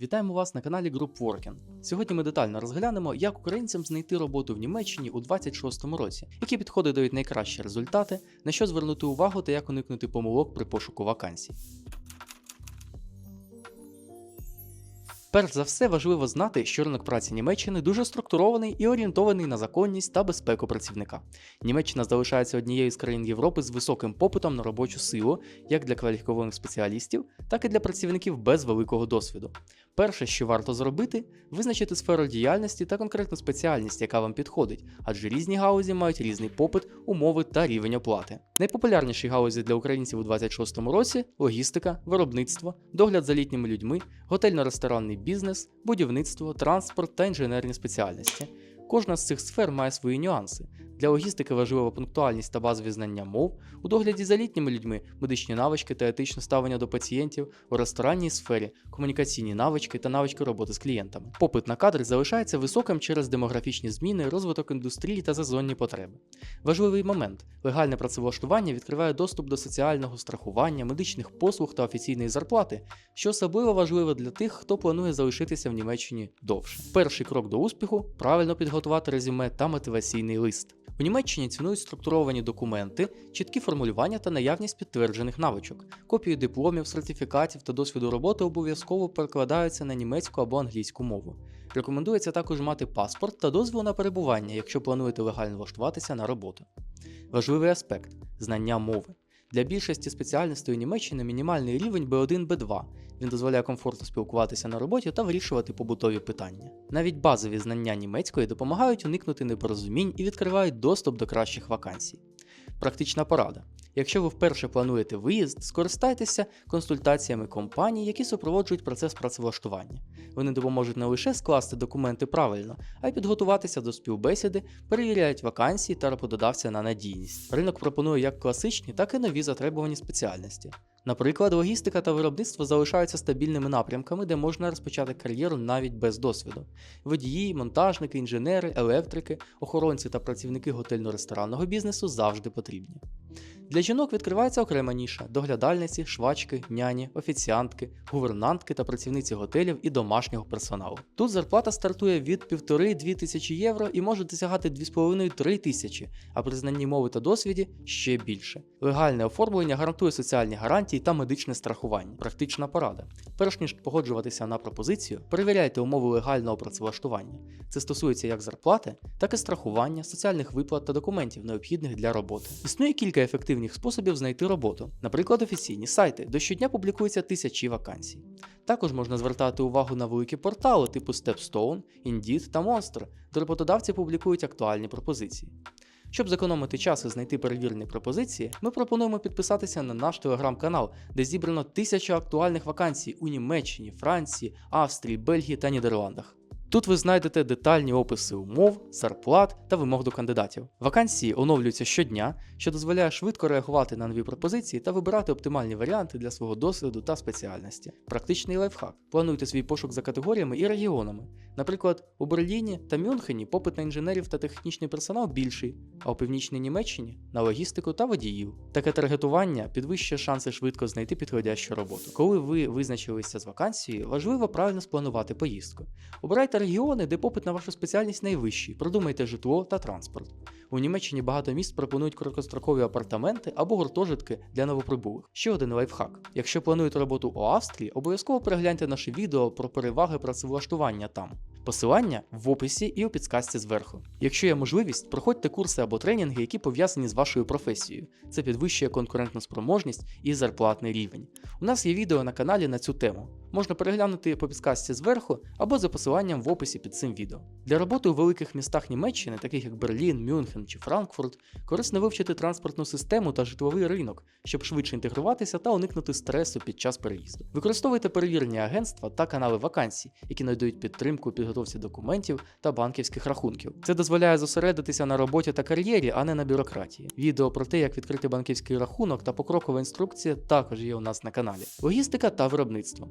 Вітаємо вас на каналі Group Working. Сьогодні ми детально розглянемо, як українцям знайти роботу в Німеччині у 2026 році, які підходи дають найкращі результати, на що звернути увагу та як уникнути помилок при пошуку вакансій. Перш за все важливо знати, що ринок праці Німеччини дуже структурований і орієнтований на законність та безпеку працівника. Німеччина залишається однією з країн Європи з високим попитом на робочу силу, як для кваліфікованих спеціалістів, так і для працівників без великого досвіду. Перше, що варто зробити, визначити сферу діяльності та конкретну спеціальність, яка вам підходить, адже різні гаузі мають різний попит, умови та рівень оплати. Найпопулярніші гаузі для українців у 2026 році логістика, виробництво, догляд за літніми людьми, готельно-ресторанний бізнес, будівництво, транспорт та інженерні спеціальності. Кожна з цих сфер має свої нюанси. Для логістики важлива пунктуальність та базові знання мов, у догляді за літніми людьми медичні навички та етичне ставлення до пацієнтів, у ресторанній сфері комунікаційні навички та навички роботи з клієнтами. Попит на кадри залишається високим через демографічні зміни, розвиток індустрії та сезонні потреби. Важливий момент: легальне працевлаштування відкриває доступ до соціального страхування, медичних послуг та офіційної зарплати, що особливо важливо для тих, хто планує залишитися в Німеччині довше. Перший крок до успіху правильно підготувати резюме та мотиваційний лист. У Німеччині цінують структуровані документи, чіткі формулювання та наявність підтверджених навичок. Копії дипломів, сертифікатів та досвіду роботи обов'язково перекладаються на німецьку або англійську мову. Рекомендується також мати паспорт та дозвіл на перебування, якщо плануєте легально влаштуватися на роботу. Важливий аспект знання мови. Для більшості спеціальностей у Німеччині мінімальний рівень B1 B2. Він дозволяє комфортно спілкуватися на роботі та вирішувати побутові питання. Навіть базові знання німецької допомагають уникнути непорозумінь і відкривають доступ до кращих вакансій. Практична порада. Якщо ви вперше плануєте виїзд, скористайтеся консультаціями компаній, які супроводжують процес працевлаштування. Вони допоможуть не лише скласти документи правильно, а й підготуватися до співбесіди, перевіряють вакансії та роботодавця на надійність. Ринок пропонує як класичні, так і нові затребувані спеціальності. Наприклад, логістика та виробництво залишаються стабільними напрямками, де можна розпочати кар'єру навіть без досвіду. Водії, монтажники, інженери, електрики, охоронці та працівники готельно-ресторанного бізнесу завжди потрібні. Для жінок відкривається окрема ніша: доглядальниці, швачки, няні, офіціантки, гувернантки та працівниці готелів і домашнього персоналу. Тут зарплата стартує від 1,5-2 тисячі євро і може досягати 2,5-3 тисячі, а при знанні мови та досвіді ще більше. Легальне оформлення гарантує соціальні гарантії та медичне страхування. Практична порада. Перш ніж погоджуватися на пропозицію, перевіряйте умови легального працевлаштування. Це стосується як зарплати, так і страхування, соціальних виплат та документів, необхідних для роботи. Існує кілька ефективних способів знайти роботу, наприклад, офіційні сайти, де щодня публікуються тисячі вакансій. Також можна звертати увагу на великі портали типу Stepstone, Indeed та Monster, де роботодавці публікують актуальні пропозиції. Щоб зекономити час і знайти перевірені пропозиції, ми пропонуємо підписатися на наш телеграм-канал, де зібрано тисяча актуальних вакансій у Німеччині, Франції, Австрії, Бельгії та Нідерландах. Тут ви знайдете детальні описи умов, зарплат та вимог до кандидатів. Вакансії оновлюються щодня, що дозволяє швидко реагувати на нові пропозиції та вибирати оптимальні варіанти для свого досвіду та спеціальності. Практичний лайфхак. Плануйте свій пошук за категоріями і регіонами. Наприклад, у Берліні та Мюнхені попит на інженерів та технічний персонал більший, а у північній Німеччині на логістику та водіїв. Таке таргетування підвищує шанси швидко знайти підходящу роботу. Коли ви визначилися з вакансією, важливо правильно спланувати поїздку. Обирайте регіони, де попит на вашу спеціальність найвищий. Продумайте житло та транспорт. У Німеччині багато міст пропонують короткострокові апартаменти або гуртожитки для новоприбулих. Ще один лайфхак. Якщо плануєте роботу у Австрії, обов'язково перегляньте наше відео про переваги працевлаштування там. Посилання в описі і у підсказці зверху. Якщо є можливість, проходьте курси або тренінги, які пов'язані з вашою професією. Це підвищує конкурентну спроможність і зарплатний рівень. У нас є відео на каналі на цю тему. Можна переглянути по підсказці зверху або за посиланням в описі під цим відео. Для роботи у великих містах Німеччини, таких як Берлін, Мюнхен чи Франкфурт, корисно вивчити транспортну систему та житловий ринок, щоб швидше інтегруватися та уникнути стресу під час переїзду. Використовуйте перевірені агентства та канали вакансій, які надають підтримку у підготовці документів та банківських рахунків. Це дозволяє зосередитися на роботі та кар'єрі, а не на бюрократії. Відео про те, як відкрити банківський рахунок та покрокова інструкція також є у нас на каналі. Логістика та виробництво.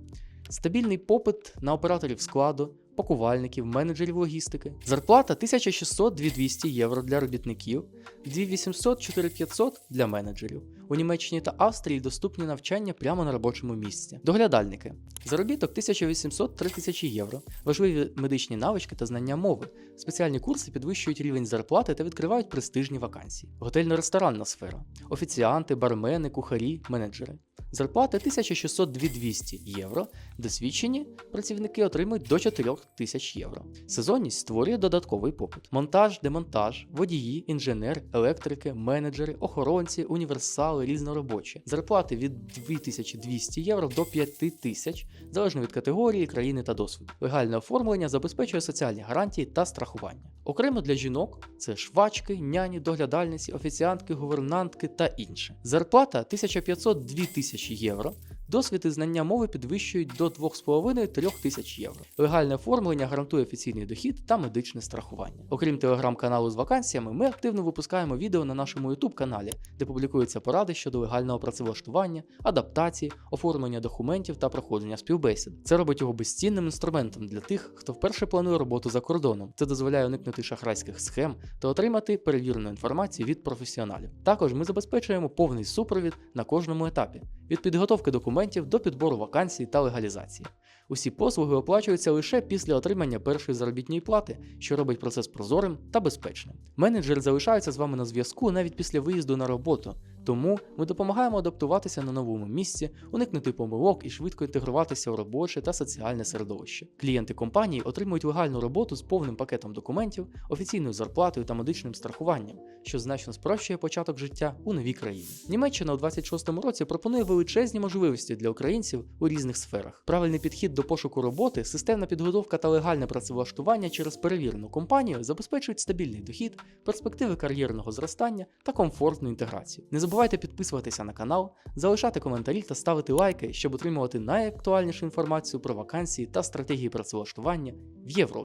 Стабільний попит на операторів складу, пакувальників, менеджерів логістики. Зарплата 1600-2200 євро для робітників, 2800-4500 для менеджерів. У Німеччині та Австрії доступні навчання прямо на робочому місці. Доглядальники. Заробіток 1800-3000 євро, важливі медичні навички та знання мови. Спеціальні курси підвищують рівень зарплати та відкривають престижні вакансії. Готельно-ресторанна сфера. Офіціанти, бармени, кухарі, менеджери. Зарплати 1600-2200 євро. Досвідчені працівники отримують до 4000 євро. Сезонність створює додатковий попит. Монтаж, демонтаж, водії, інженер, електрики, менеджери, охоронці, універсали, різноробочі. Зарплати від 2200 євро до 5000, залежно від категорії, країни та досвіду. Легальне оформлення забезпечує соціальні гарантії та страхування. Окремо для жінок це швачки, няні, доглядальниці, офіціантки, гувернантки та інше. Зарплата 1500-2000 євро. Досвід і знання мови підвищують до 2,5-3 тисяч євро. Легальне оформлення гарантує офіційний дохід та медичне страхування. Окрім телеграм-каналу з вакансіями, ми активно випускаємо відео на нашому YouTube каналі, де публікуються поради щодо легального працевлаштування, адаптації, оформлення документів та проходження співбесід. Це робить його безцінним інструментом для тих, хто вперше планує роботу за кордоном. Це дозволяє уникнути шахрайських схем та отримати перевірену інформацію від професіоналів. Також ми забезпечуємо повний супровід на кожному етапі від підготовки документів до підбору вакансій та легалізації. Усі послуги оплачуються лише після отримання першої заробітної плати, що робить процес прозорим та безпечним. Менеджери залишаються з вами на зв'язку навіть після виїзду на роботу, тому ми допомагаємо адаптуватися на новому місці, уникнути помилок і швидко інтегруватися у робоче та соціальне середовище. Клієнти компанії отримують легальну роботу з повним пакетом документів, офіційною зарплатою та медичним страхуванням, що значно спрощує початок життя у новій країні. Німеччина у 26-му році пропонує величезні можливості для українців у різних сферах. Правильний підхід до пошуку роботи, системна підготовка та легальне працевлаштування через перевірену компанію забезпечують стабільний дохід, перспективи кар'єрного зростання та комфортну інтеграцію. Не забувайте підписуватися на канал, залишати коментарі та ставити лайки, щоб отримувати найактуальнішу інформацію про вакансії та стратегії працевлаштування в Європі.